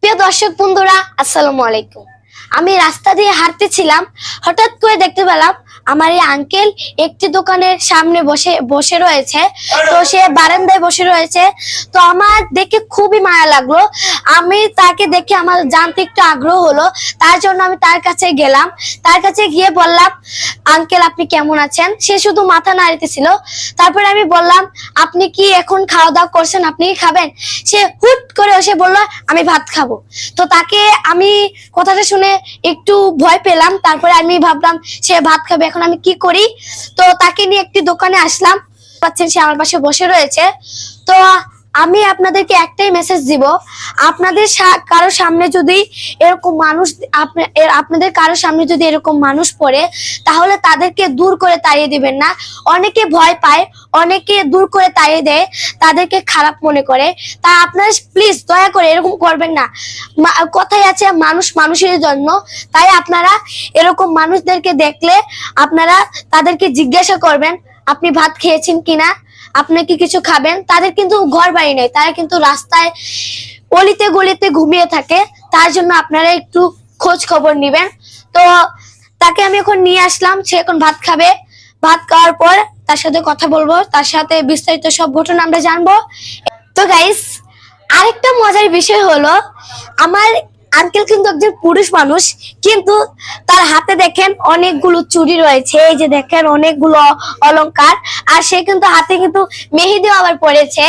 প্রিয় দর্শক বন্ধুরা আসসালামু আলাইকুম। আমি রাস্তা দিয়ে হাঁটতেছিলাম হঠাৎ করে দেখতে পেলাম আমার এই আঙ্কেল একটি দোকানের সামনে বসে বসে রয়েছে। তো সে বারান্দায় বসে রয়েছে। তো আমার দেখে খুবই মায়া লাগল। আমি তাকে দেখে আমার জানতে একটু আগ্রহ হলো। তার জন্য আমি তার কাছে গেলাম। তার কাছে গিয়ে বললাম আঙ্কেল আপনি কেমন আছেন? সে শুধু মাথা নাড়িতেছিল। তারপরে আমি বললাম, আপনি কি এখন খাওয়া দাওয়া করছেন? আপনি কি খাবেন? সে হুট করে এসে বলল, আমি ভাত খাব। তো তাকে আমি কথাটা শুনে একটু ভয় পেলাম। তারপরে আমি ভাবলাম, সে ভাত খাবে এখন আমি কি করি? তো তাকে নিয়ে একটি দোকানে আসলাম। পাচ্ছেন সে আমার পাশে বসে রয়েছে। তো আমি আপনাদেরকে একটাই মেসেজ দিব। আপনাদের কারও সামনে যদি এরকম মানুষ, আপনা- আপনাদের কারও সামনে যদি এরকম মানুষ পড়ে, তাহলে তাদেরকে দূর করে তাড়িয়ে দিবেন না। অনেকে ভয় পায়, অনেকে দূর করে তাড়িয়ে দেয়, তাদেরকে খারাপ মনে করে। তা আপনারা প্লিজ দয়া করে এরকম করবেন না। কথাই আছে, মানুষ মানুষের জন্য। তাই আপনারা এরকম মানুষদেরকে দেখলে আপনারা তাদেরকে জিজ্ঞাসা করবেন, আপনি ভাত খেয়েছেন কিনা? আপনি কি কিছু খাবেন, তাদের কিন্তু ঘর বাড়ি নেই, তারা কিন্তু রাস্তায় অলিতে গলিতে ঘুমিয়ে থাকে, তার জন্য আপনারা একটু খোঁজ খবর নেবেন। তো তাকে আমি এখন নিয়ে আসলাম, সে এখন ভাত খাবে। ভাত খাওয়ার পর তার সাথে কথা বলব, তার সাথে বিস্তারিত সব ঘটনা আমরা জানব। তো গাইস আরেকটা মজার বিষয় হলো, আমার আঙ্কেল কিন্তু একজন পুরুষ মানুষ, কিন্তু তার হাতে দেখেন অনেকগুলো চুরি রয়েছে, এই যে দেখেন অনেকগুলো অলংকার, আর সে কিন্তু হাতে কিন্তু মেহেদিও আবার পড়েছে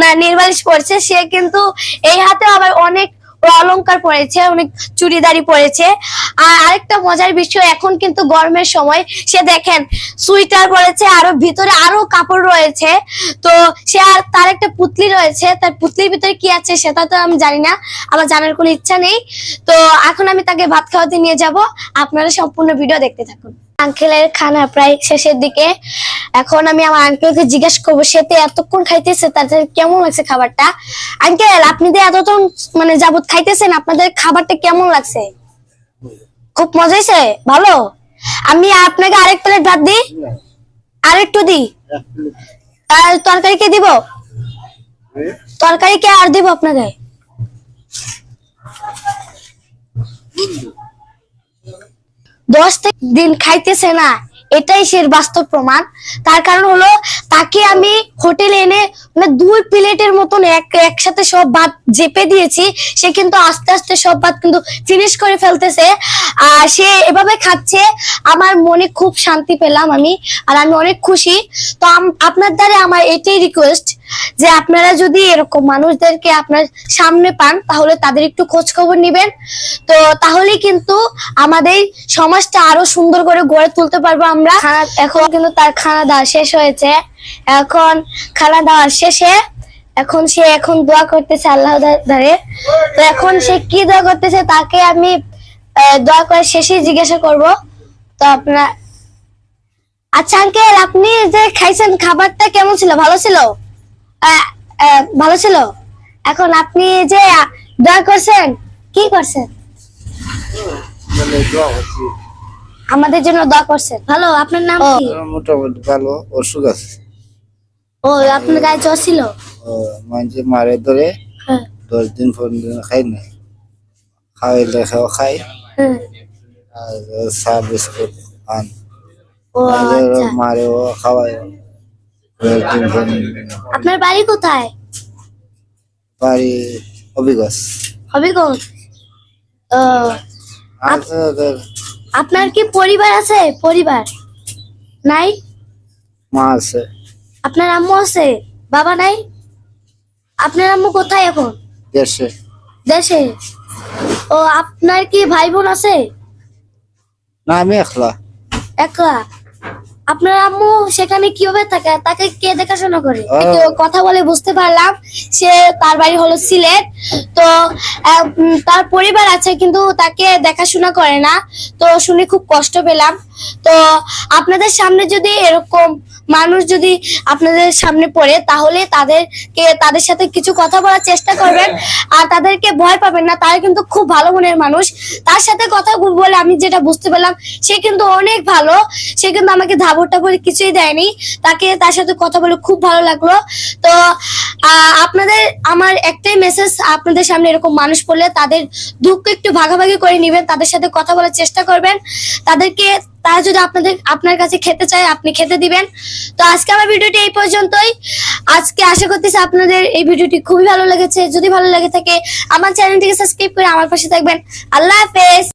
না নির্বালিশ পড়ছে সে কিন্তু এই হাতে আবার অনেক অলংকার পরেছে অনেক চুড়িদারি পরেছে। আর আরেকটা মজার বিষয়, এখন কিন্তু গরমের সময় সে দেখেন সুইটার পরেছে, আরও ভিতরে আরও কাপড় রয়েছে। তো সে আর তার একটা পুতলি রয়েছে, তার পুতলির ভিতরে কি আছে সেটা তো আমি জানি না, আমার জানার কোনো ইচ্ছা নেই। তো এখন আমি তাকে ভাত খাওয়াতে নিয়ে যাব, আপনারা সম্পূর্ণ ভিডিও দেখতে থাকুন। আঙ্কেলের খানা প্রায় শেষের দিকে। এখন আমি আমার আঙ্কেলকে জিজ্ঞেস করব, সে তো এতক্ষণ খাইতেছে তাদের কেমন লাগছে খাবারটা? আঙ্কেল, আপনি যে এতক্ষণ মানে যাবত খাইতেছেন, আপনাদের খাবারটা কেমন লাগছে? খুব মজা হয়েছে ভালো? আমি আপনাকে আরেক প্লেট ভাত দিই? আরেকটু দিই? আর তরকারি কে দিব? তরকারি কে আর দিব আপনাকে? দশ দিন খাইতেছে না। এটাই সে বাস্তব প্রমাণ। তার কারণ হলো, তাকে আমি হোটেলে এনে মানে দুই প্লেটের মতন এক একসাথে সব ভাত জেপে দিয়েছি। সে কিন্তু আস্তে আস্তে সব ভাত কিন্তু ফিনিশ করে ফেলতেছে। আর সে এভাবে খাচ্ছে আমার মনে খুব শান্তি পেলাম আমি আর আমি অনেক খুশি। তো আপনার দ্বারা আমার এটাই রিকোয়েস্ট যে আপনারা যদি এরকম মানুষদেরকে আপনার সামনে পান তাহলে তাদের একটু খোঁজ খবর নিবেন। তো তাহলে কিন্তু আমাদের সমাজটা আরও সুন্দর করে গড়ে তুলতে পারব আমরা। এখন কিন্তু তার খানা দাওয়া শেষ হয়েছে। এখন খানা দাওয়া শেষে এখন সে এখন দোয়া করতেছে আল্লাহ ধারে তো এখন সে কি দোয়া করতেছে তাকে আমি দোয়া করে শেষে জিজ্ঞাসা করব। তো আপনারা আচ্ছা আঙ্কেল আপনি যে খাইছেন খাবারটা কেমন ছিল? ভালো ছিল? আহ, আহ, ভালো ছিল? এখন আপনি যে দোয়া করছেন কি করছেন? মানে আমাদের জন্য দোয়া করছেন। ভালো আপনার নাম কি? মোটামুটি ভালো অসুখ আছে। ও আপনার গায়ে জ্বর ছিল? ও মাঝে মারে ধরে হ্যাঁ। দশ দিন পনেরো দিন খাই না খাওয়াইলে খাওয়া খাই। হ্যাঁ। আর চা বিস্কুট আন ও আচ্ছা। মারে ও খাওয়াই। দশ দিন পনেরো দিন। আপনার বাড়ি কোথায়? বাড়ি হবিগঞ্জ। ও আর তো ওদের আপনার কি পরিবার আছে? পরিবার? নাই? মা আছে। আপনার আম্মু আছে? বাবা নাই? আপনার আম্মু কোথায় এখন? দেশে। দেশে? ও আপনার কি ভাই বোন আছে? না আমি একলা। একলা? আপনার আম্মু সেখানে কীভাবে থাকে? তাকে কে দেখাশোনা করে? কথা বলে বুঝতে পারলাম। সে তার বাড়ি হলো সিলেট। তো তার পরিবার আছে কিন্তু তাকে দেখাশোনা করে না। তো শুনে খুব কষ্ট পেলাম। তো আপনাদের সামনে যদি এরকম মানুষ যদি আপনাদের সামনে পড়ে, তাহলে তাদেরকে, তাদের সাথে কিছু কথা বলার চেষ্টা করবেন। আর তাদেরকে ভয় পাবেন না, তারা কিন্তু খুব ভালো মনের মানুষ। তার সাথে কথা বলে আমি যেটা বুঝতে পারলাম সে কিন্তু অনেক ভালো। সে কিন্তু আমাকে ধাবর টাবর কিছুই দেয়নি। তাকে, তার সাথে কথা বলে খুব ভালো লাগল। তো আপনাদের, আমার একটাই মেসেজ আপনাদের সামনে এরকম মানুষ পড়লে তাদের দুঃখ একটু ভাগাভাগি করে নেবেন, তাদের সাথে কথা বলার চেষ্টা করবেন। তাদেরকে তারা যদি আপনাদের, আপনার কাছে খেতে চায়, আপনি খেতে দিবেন। তো আজকে আমার ভিডিওটি এই পর্যন্তই। আজকে আশা করতেছি আপনাদের এই ভিডিওটি খুবই ভালো লেগেছে। যদি ভালো লেগে থাকে, আমার চ্যানেলটিকে সাবস্ক্রাইব করে আমার পাশে থাকবেন। আল্লাহ হাফেজ।